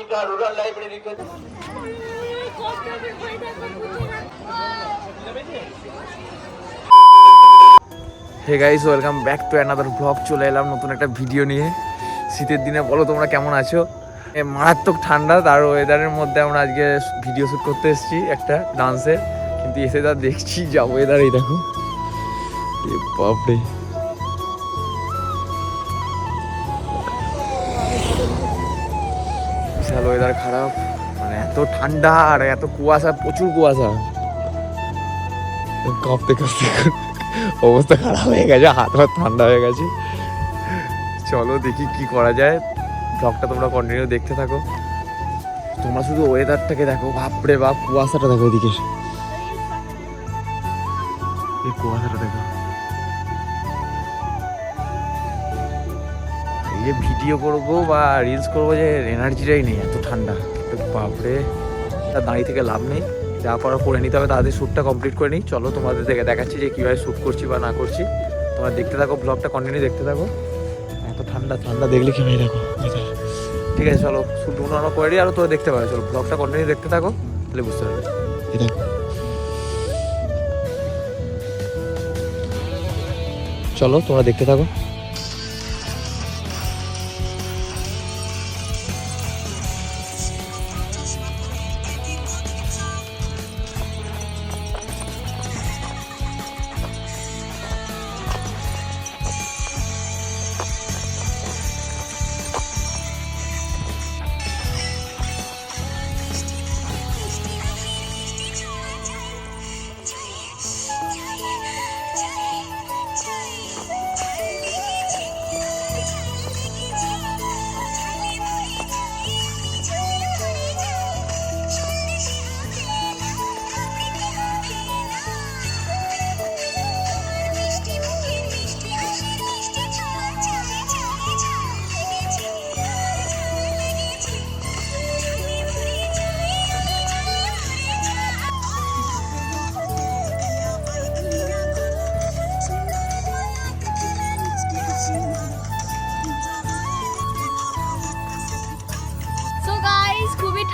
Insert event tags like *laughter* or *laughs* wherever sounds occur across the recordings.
মিটা rural library hey guys welcome back to another blog চলে এলাম নতুন একটা ভিডিও নিয়ে। শীতের দিনে বলো তোমরা কেমন আছো? এ, মারাত্মক ঠান্ডা, তার ওয়েদারের মধ্যে আমরা আজকে ভিডিও শ্যুট করতে এসেছি একটা ডান্সের কিন্তু এসে যা দেখছি, যা ওয়েদার এই দেখো। বাপরে। বিশাল ওয়েদার খারাপ। মানে এত ঠান্ডা আর এত কুয়াশা প্রচুর কুয়াশা। কাঁপতে কাঁপতে অবস্থা খারাপ হয়ে গেছে হাত হাত ঠান্ডা হয়ে গেছে। চলো দেখি কি করা যায়। ব্লগটা তোমরা কন্টিনিউ দেখতে থাকো। তোমরা শুধু ওয়েদারটাকে দেখো। বাপরে বাপ কুয়াশাটা দেখো এদিকে। এই কুয়াশাটা দেখো। যে ভিডিও করব বা রিলস করব যে এনার্জিটাই নেই এত ঠান্ডা। তো বাপরে তার দাঁড়িয়ে থেকে লাভ নেই। যা করা করে নিতে হবে তাদের শ্যুটটা কমপ্লিট করে নিই। চলো তোমাদের দেখে দেখাচ্ছি যে কীভাবে শ্যুট করছি বা না করছি। তোমরা দেখতে থাকো ব্লগটা কন্টিনিউ দেখতে থাকো। এত ঠান্ডা ঠান্ডা দেখলে কি দেখো? ঠিক আছে চলো শ্যুট আমরা করে আর তোরা দেখতে পাবে। চলো ব্লগটা কন্টিনিউ দেখতে থাকো তাহলে বুঝতে পারবে। চলো তোমরা দেখতে থাকো।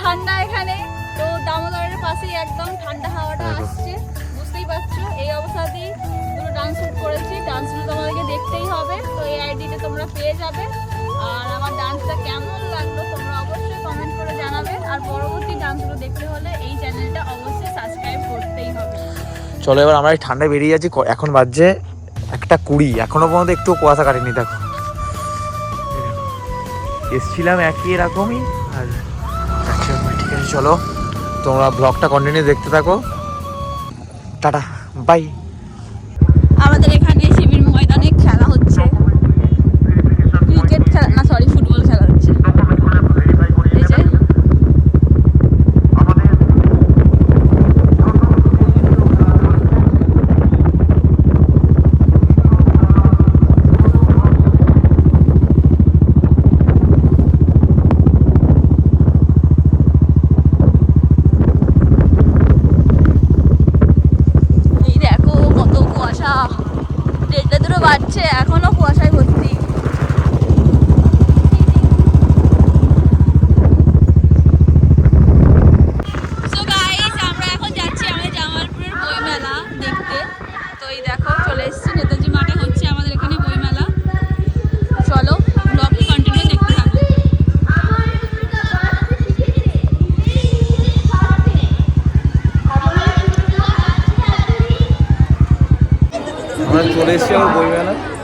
ঠান্ডা এখানে। তো দামোদরের পাশেই একদম ঠান্ডা হাওয়াটা আসছে। বুঝতেই পারছ এই অবস্থাতেই পুরো ডান্স শুট করেছি। ডান্সগুলো তোমাদেরকে দেখতেই হবে। তো এই আইডিতে তোমরা পেয়ে যাবে। আর আমার ডান্সটা কেমন লাগল তোমরা অবশ্যই কমেন্ট করে জানাবে। আর পরবর্তী ডান্সগুলো দেখতে হলে এই চ্যানেলটা অবশ্যই সাবস্ক্রাইব করতেই হবে। চলো এবার আমরা এই ঠান্ডায় বেরিয়ে যাচ্ছি। এখন বাজছে একটা কুড়ি। এখনও পর্যন্ত একটু কুয়াশা কাটেনি দেখো। এসছিলাম একই এরকমই আর আচ্ছা, চলো তোমরা ব্লগটা কন্টিনিউ দেখতে থাকো। টাটা বাই কুয়াশা দেড়টা দুটো বাড়ছে এখনও কুয়াশায় ভর্তি। চলে এসেছি আমার বইমেলা এটা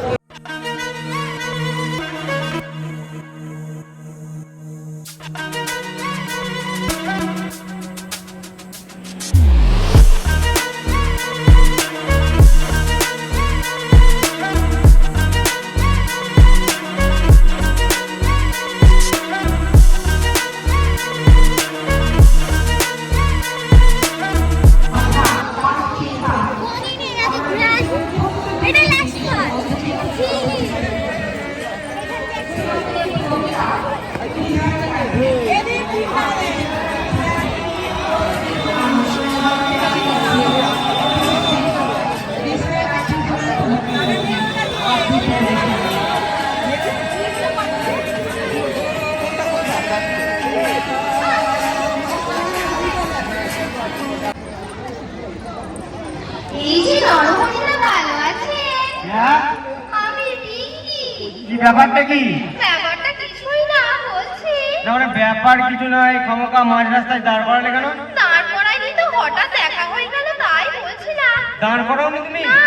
কি ব্যাপারটা কি? ব্যাপারটা কিছুই না বলছি। না মানে ব্যাপার কিছু নয় ক্ষমকা মাঝ রাস্তায় দাঁড় করালে কেন? তারপরাই তো হঠাৎ দেখা হয়ে গেল তাই বলছিলাম। দাঁড় করাওনি তুমি? না।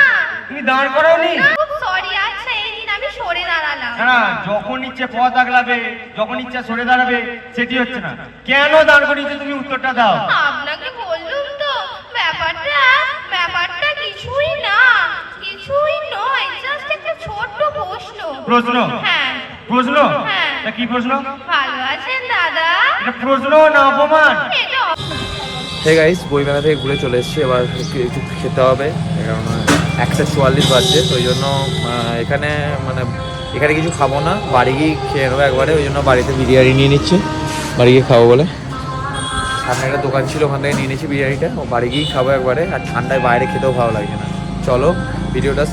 তুমি দাঁড় করাওনি? খুব সরি আচ্ছা এই দিন আমি সরে দাঁড়ালাম। না না যখন ইচ্ছে পথ আগলাবে যখন ইচ্ছা সরে দাঁড়াবে সেটি হচ্ছে না। কেন দাঁড় করিয়েছে তুমি? উত্তরটা দাও। আপনাকে বললুম তো ব্যাপারটা ব্যাপারটা কিছুই না কিছুই নয় জাস্ট একটা ছোট্ট প্রশ্ন? প্রশ্ন হ্যাঁ। প্রশ্ন? হ্যাঁ। তা কি প্রশ্ন? ভালো আছেন দাদা? এটা প্রশ্ন না অপমান? এটা হে গাইস বইমেলা থেকে ঘুরে চলে এসেছি। এবার একটু একটু খেতে হবে। কারণ একটা চুয়াল্লিশ বাজছে তো ওই জন্য এখানে মানে এখানে কিছু খাব না। বাড়ি গিয়ে খেয়ে নেব একবারে। ওই জন্য বাড়িতে বিরিয়ানি নিয়ে নিচ্ছি। বাড়ি গিয়ে খাব বলে। সামনে একটা দোকান ছিল ওখান থেকে নিয়ে নিচ্ছি বিরিয়ানিটা। ও বাড়ি গিয়েই খাব একবারে। আর ঠান্ডায় বাইরে খেতেও ভালো লাগছে না। চলো ভিডিওটা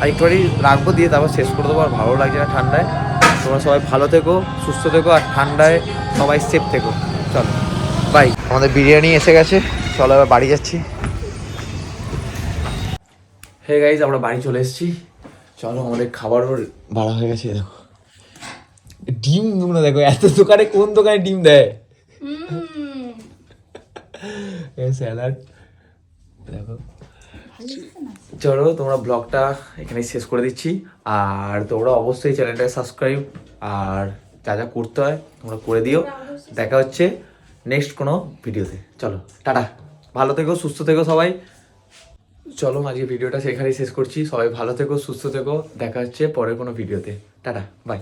আর একটুখানি রাখব দিয়ে তারপর শেষ করে দেবো আর ভালো লাগছে না ঠান্ডায়। তোমরা সবাই ভালো থেকো সুস্থ থেকো আর ঠান্ডায় সবাই সেফ থেকো। চলো বাই আমাদের বিরিয়ানি এসে গেছে চলো এবার বাড়ি যাচ্ছি। হে গাইজ আমরা বাড়ি চলে এসেছি। চলো আমাদের খাবারও বাড়া হয়ে গেছে দেখো। ডিম তোমরা দেখো এত দোকানে কোন দোকানে ডিম দেয়? স্যালাড *laughs* দেখো। চলো তোমরা ব্লগটা এখানে শেষ করে দিচ্ছি। আর তোমরা অবশ্যই চ্যানেলটাকে সাবস্ক্রাইব আর যা যা করতে হয় তোমরা করে দিও। দেখা হচ্ছে নেক্সট কোনো ভিডিওতে। চলো টাটা। ভালো থেকো সুস্থ থেকো সবাই। চলো আজকে ভিডিওটা সেখানেই শেষ করছি। সবাই ভালো থেকো সুস্থ থেকো। দেখা হচ্ছে পরের কোনো ভিডিওতে। Tata bye